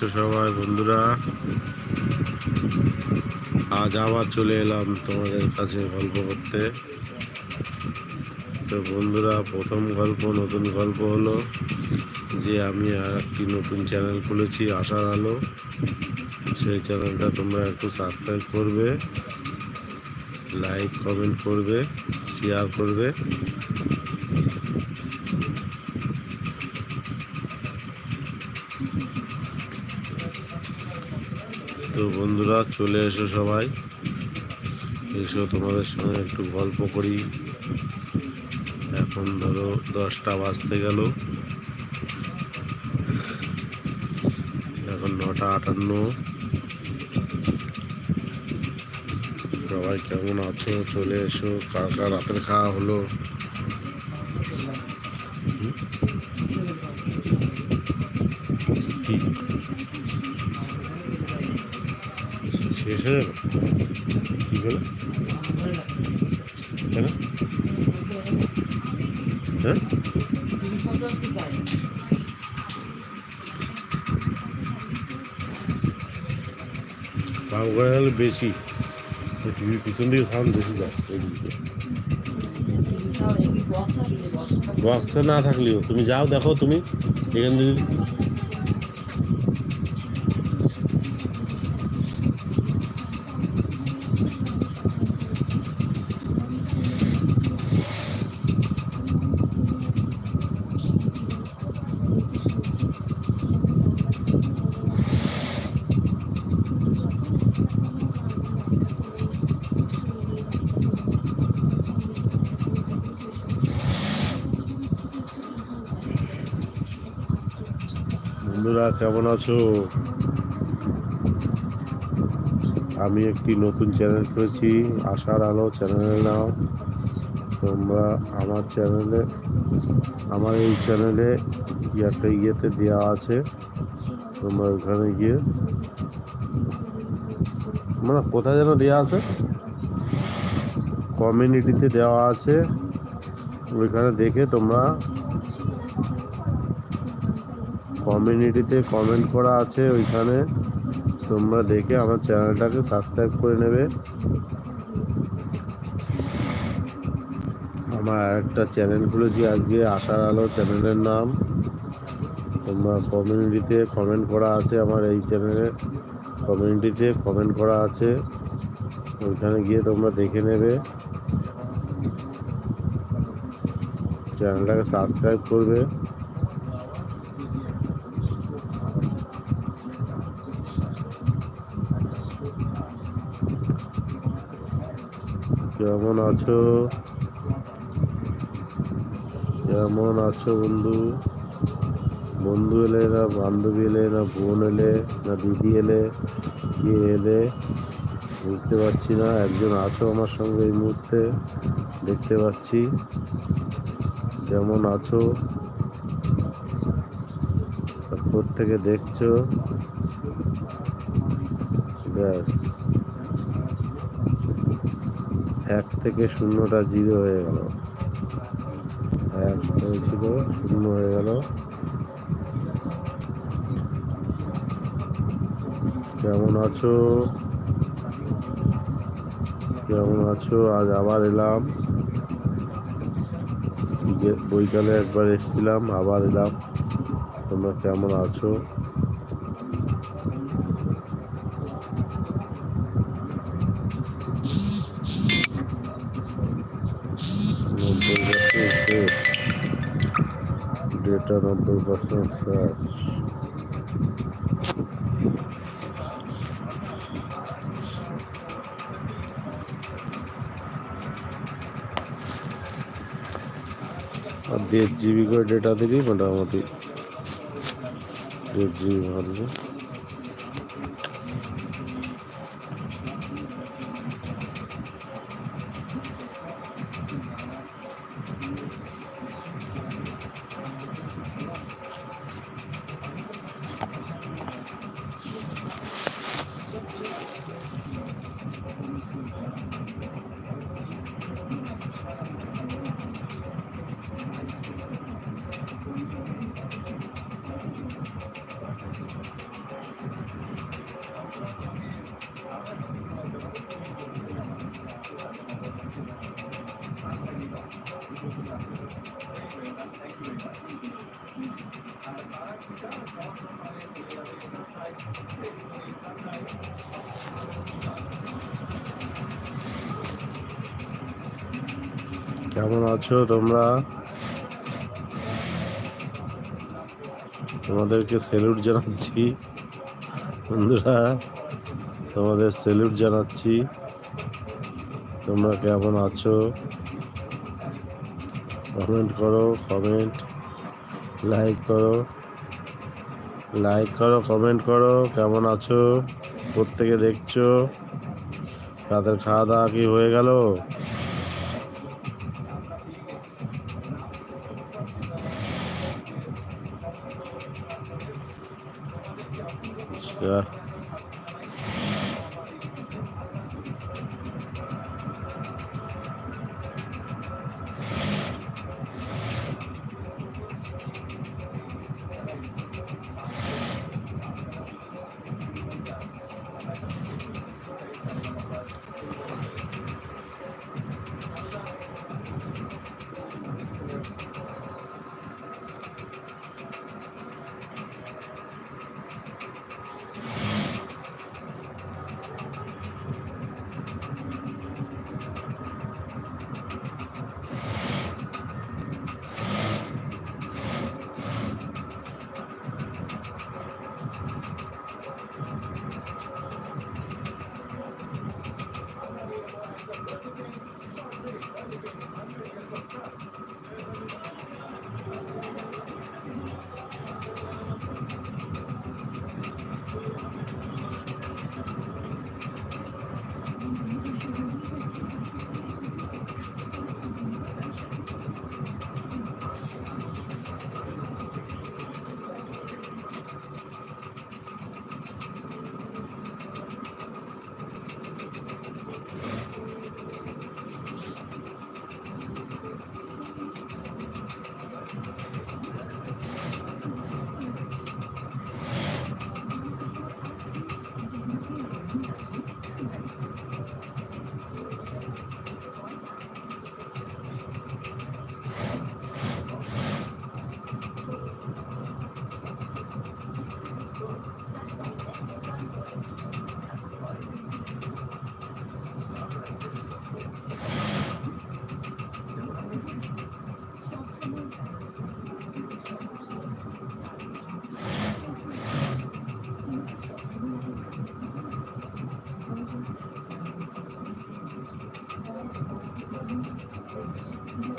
সবাই বন্ধুরা, আজ আবার চলে এলাম তোমাদের কাছে গল্প করতে। তো বন্ধুরা, প্রথম গল্প, নতুন গল্প হলো যে আমি আর একটি নতুন চ্যানেল খুলেছি, আশার আলো। সেই চ্যানেলটা তোমরা একটু সাবস্ক্রাইব করবে লাইক কমেন্ট করবে শেয়ার করবে। তো বন্ধুরা, চলে এসো সবাই। এসো তোমাদের সঙ্গে একটু গল্প করি। এখন ধরো দশটা বাজতে গেল। এখন নটা আটান্ন। সবাই কেমন আছো? চলে এসো। কার কার রাতের খাওয়া হলো? কি? শেষ হয়ে গেল? কী বলে? কেন? হ্যাঁ? গেলে বেশি। টিভির পিছন দিকে সাউন্ড বেশি যায় বক্সে না থাকলেও তুমি যাও দেখো তুমি এখান থেকে বন্ধুরা, কেমন আছো? আমি একটি নতুন চ্যানেল করেছি আশার আলো চ্যানেলের নাম তোমরা আমার চ্যানেলে আমার এই চ্যানেলে একটা ইয়েতে দেওয়া আছে। তোমরা ওখানে গিয়ে মানে কোথায় যেন দেওয়া আছে? কমিউনিটিতে দেওয়া আছে। ওইখানে দেখে তোমরা কমিউনিটিতে কমেন্ট করা আছে ওইখানে। তোমরা দেখে আমার চ্যানেলটাকে সাবস্ক্রাইব করে নেবে। আমার একটা চ্যানেল খুলেছি আজকে, আশার আলো চ্যানেলের নাম। তোমরা কমিউনিটিতে কমেন্ট করা আছে আমার এই চ্যানেলে কমিউনিটিতে কমেন্ট করা আছে। ওইখানে গিয়ে তোমরা দেখে নেবে। চ্যানেলটাকে সাবস্ক্রাইব করবে। কেমন আছো? কেমন আছো বন্ধু? বন্ধু এলে না, বান্ধবী এলে না, বোন এলে না, দিদি এলে, কে এলে? বুঝতে পারছি না, একজন আছো আমার সঙ্গে এই মুহূর্তে, দেখতে পাচ্ছি। কেমন আছো? থেকে দেখছ। ব্যাস। এক থেকে শূন্যটা জিরো হয়ে গেল। এক হয়েছিল শূন্য হয়ে গেল। কেমন আছো? কেমন আছো? আজ আবার এলাম। বিকে- বৈকালে একবার এসেছিলাম, আবার এলাম। তোমরা কেমন আছো? ডেটা নব্বই পার্সেন্ট শেষ আর দেড় জিবি করে ডেটা দিবি মোটামুটি দেড় জিবি ভালো কেমন আছো তোমরা? তোমাদেরকে সেলুট জানাচ্ছি। বন্ধুরা তোমাদের সেলুট জানাচ্ছি। তোমরা কেমন আছো? কমেন্ট করো, কমেন্ট লাইক করো লাইক করো, কমেন্ট করো, কেমন আছো? প্রত্যেকে দেখছ? রাতের খাওয়া দাওয়া কি হয়ে গেল? আচ্ছা you